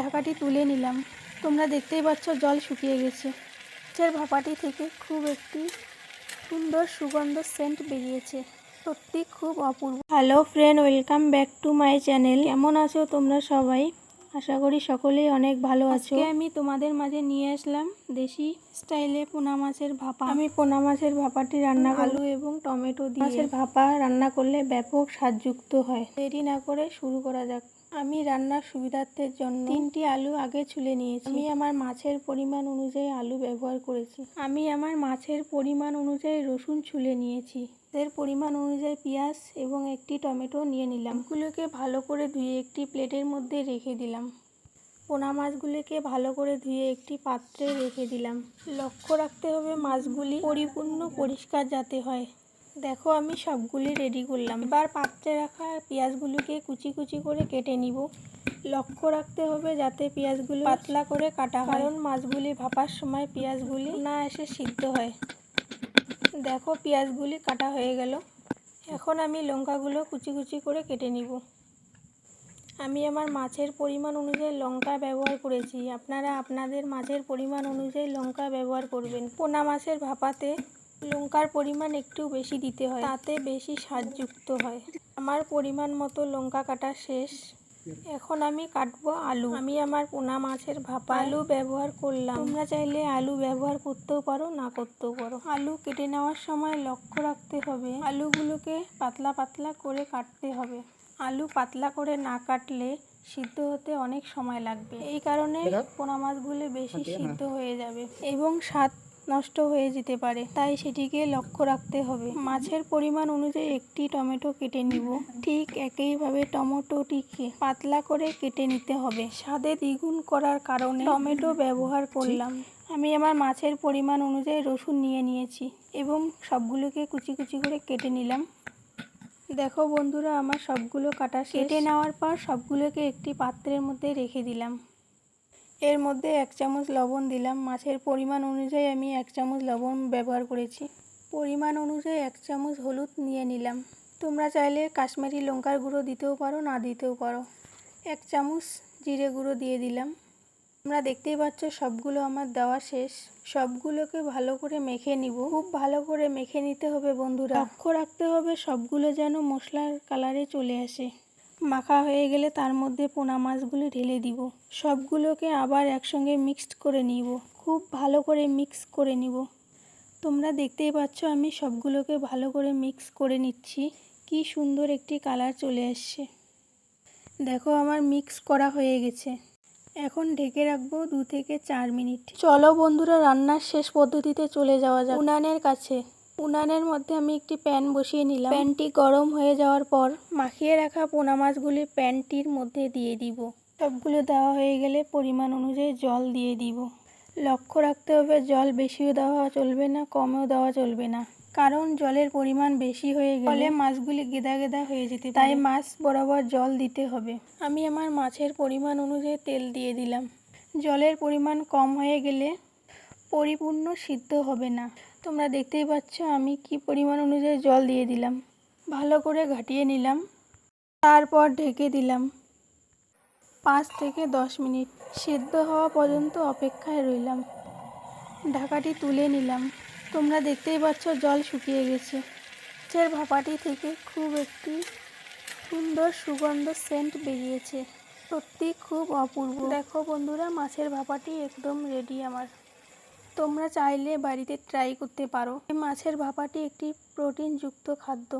ঢাকাটি তুলে নিলাম। তোমরা দেখতেই পাচ্ছ জল শুকিয়ে গেছে। মাছের ভাপাটি থেকে খুব একটি সুন্দর সুগন্ধ সেন্ট বেরিয়েছে। সত্যি খুব অপূর্ব। Hello friend welcome back to my channel কেমন আছো তোমরা সবাই? আশা করি সকলেই অনেক ভালো আছো। আমি তোমাদের মাঝে নিয়ে আসলাম দেশি স্টাইলে পোনা মাছের ভাপা। আমি পোনা মাছের ভাপাটি রান্না আলু এবং টমেটো দিয়ে। মাছের ভাপা রান্না করলে ব্যাপক স্বাদযুক্ত হয়। দেরি না করে শুরু করা যাক। আমি রান্নার সুবিধার্থের জন্য তিনটি আলু আগে ছুলে নিয়েছি। আমি আমার মাছের পরিমাণ অনুযায়ী আলু ব্যবহার করেছি। আমি আমার মাছের পরিমাণ অনুযায়ী রসুন ছুলে নিয়েছি। এর পরিমাণ অনুযায়ী পেঁয়াজ এবং একটি টমেটো নিয়ে নিলাম। এগুলোকে ভালো করে ধুয়ে একটি প্লেটের মধ্যে রেখে দিলাম। পোনা মাছগুলিকে ভালো করে ধুয়ে একটি পাত্রে রেখে দিলাম। লক্ষ্য রাখতে হবে মাছগুলি পরিপূর্ণ পরিষ্কার যাতে হয়। দেখো, আমি সবগুলি রেডি করলাম। এবার পাত্রে রাখা পেঁয়াজগুলিকে কুচি কুচি করে কেটে নিব। লক্ষ্য রাখতে হবে যাতে পেঁয়াজগুলি পাতলা করে কাটা কারণ মাছগুলি ভাপার সময় পেঁয়াজগুলি না এসে সিদ্ধ হয়। দেখো, পেঁয়াজগুলি কাটা হয়ে গেল। এখন আমি লঙ্কাগুলো কুচি কুচি করে কেটে নিব। আমি আমার মাছের পরিমাণ অনুযায়ী লঙ্কা ব্যবহার করেছি। আপনারা আপনাদের মাছের পরিমাণ অনুযায়ী লঙ্কা ব্যবহার করবেন। পোনা মাছের ভাপাতে লঙ্কার পরিমাণ একটু বেশি দিতে হয় তাতে বেশি স্বাদযুক্ত হয়। আমার পরিমাণ মতো লঙ্কা কাটা শেষ। এখন আমি কাটবো আলু। আমি আমার পোনা মাছের ভাপা আলু ব্যবহার করলাম। তোমরা চাইলে আলু ব্যবহার করতেও পারো না করতেও পারো। আলু কেটে নেওয়ার সময় লক্ষ্য রাখতে হবে আলুগুলোকে পাতলা পাতলা করে কাটতে হবে। আলু পাতলা করে না কাটলে সিদ্ধ হতে অনেক সময় লাগবে। এই কারণে পোনা মাছগুলি বেশি সিদ্ধ হয়ে যাবে। এবং স্বাদ নষ্ট হয়ে যেতে পারে। তাই সেটিকে লক্ষ্য রাখতে হবে। মাছের পরিমাণ অনুযায়ী একটি টমেটো কেটে নিব। ঠিক একইভাবে টমেটোটিকে পাতলা করে কেটে নিতে হবে। স্বাদে দ্বিগুণ করার কারণে টমেটো ব্যবহার করলাম। আমি আমার মাছের পরিমাণ অনুযায়ী রসুন নিয়ে নিয়েছি এবং সবগুলোকে কুচি কুচি করে কেটে নিলাম। দেখো বন্ধুরা, আমার সবগুলো কাটা কেটে নেওয়ার পর সবগুলোকে একটি পাত্রের মধ্যে রেখে দিলাম। এর মধ্যে এক চামচ লবণ দিলাম। মাছের পরিমাণ অনুযায়ী আমি এক চামচ লবণ ব্যবহার করেছি। পরিমাণ অনুযায়ী এক চামচ হলুদ নিয়ে নিলাম। তোমরা চাইলে কাশ্মীরি লঙ্কার গুঁড়ো দিতেও পারো, না দিতেও পারো। এক চামচ জিরে গুঁড়ো দিয়ে দিলাম। তোমরা দেখতেই পাচ্ছ সবগুলো আমার দেওয়া শেষ। সবগুলোকে ভালো করে মেখে নিব। খুব ভালো করে মেখে নিতে হবে বন্ধুরা। লক্ষ্য রাখতে হবে সবগুলো যেন মশলার কালারে চলে আসে। মাখা হয়ে গেলে তার মধ্যে পোনা মাছগুলি ঢেলে দিব। সবগুলোকে আবার একসঙ্গে মিক্সড করে নিব। খুব ভালো করে মিক্স করে নিব। তোমরা দেখতেই পাচ্ছ আমি সবগুলোকে ভালো করে মিক্স করে নিচ্ছি। কি সুন্দর একটি কালার চলে আসছে। দেখো আমার মিক্স করা হয়ে গেছে। এখন ঢেকে রাখব দু থেকে চার মিনিট। চলো বন্ধুরা, রান্নার শেষ পদ্ধতিতে চলে যাওয়া যাক। উনানের কাছে উনানের মধ্যে আমি একটি প্যান বসিয়ে নিলাম। প্যানটি গরম হয়ে যাওয়ার পর মাখিয়ে রাখা পোনা মাছগুলি প্যানটির মধ্যে দিয়ে দিব। সবগুলো দেওয়া হয়ে গেলে পরিমাণ অনুযায়ী জল দিয়ে দিব। লক্ষ্য রাখতে হবে, জল বেশিও দেওয়া চলবে না, কমও দেওয়া চলবে না। কারণ জলের পরিমাণ বেশি হয়ে গেলে মাছগুলি গেদা গেদা হয়ে যেতে তাই মাছ বরাবর জল দিতে হবে। আমি আমার মাছের পরিমাণ অনুযায়ী তেল দিয়ে দিলাম। জলের পরিমাণ কম হয়ে গেলে পরিপূর্ণ সিদ্ধ হবে না। তোমরা দেখতেই পাচ্ছ, আমি কি পরিমাণ অনুযায়ী জল দিয়ে দিলাম। ভালো করে ঘাটিয়ে নিলাম, তারপর ঢেকে দিলাম। পাঁচ থেকে দশ মিনিট, সিদ্ধ হওয়া পর্যন্ত অপেক্ষায় রইলাম। ঢাকাটি তুলে নিলাম। তোমরা দেখতেই পাচ্ছ, জল শুকিয়ে গেছে। মাছের ভাপাটি থেকে খুব একটি সুন্দর সুগন্ধ সেন্ট বেরিয়েছে। সত্যি খুব অপূর্ব। দেখো বন্ধুরা, মাছের ভাপাটি একদম রেডি আমার। তোমরা চাইলে বাড়িতে ট্রাই করতে পারো। এই মাছের ভাপাটি একটি প্রোটিনযুক্ত খাদ্য।